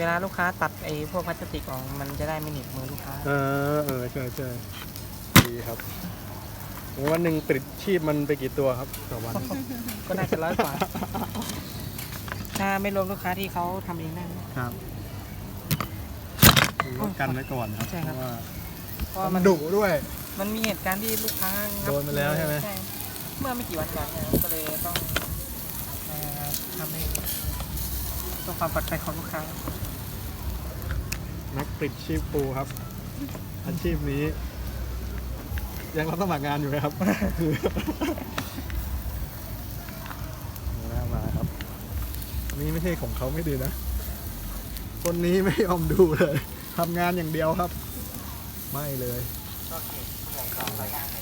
วลาลูกค้าตัดไอ้พวกพลาสติกออกมันจะได้ไม่หนีบมือลูกค้า เออเออใช่ใช่ดีครับวันหนึ่งปิดชีพมันไปกี่ตัวครับต่อวัน ก็น่าจะร้อยกว่า ถ้าไม่รวมลูกค้าที่เขาทำเองได้นะ ครับคือว่ากันไว้ก่อนครับใช่ครับเพาะว่าเพราะว่ามัมันนดุด้วย มันมีเหตุการณ์ที่ลูกค้างับโดนมาแล้วใช่ไหม เมื่อไม่กี่วันก่อนนะครับก็เลยต้องเอ่อทำให้ เพื่อความปลอดภัยของลูกค้า นักปิดชีพปูครับ อาชีพนี้ ยังรับสมัครงานอยู่ไหมครับมามาครับอันนี้ไม่ใช่ของเขาไม่ดีนะ คนนี้ไม่ยอมดูเลยทำงานอย่างเดียวครับ ไม่เลย ก็เก็บของเขาเขาย่างเลยครับ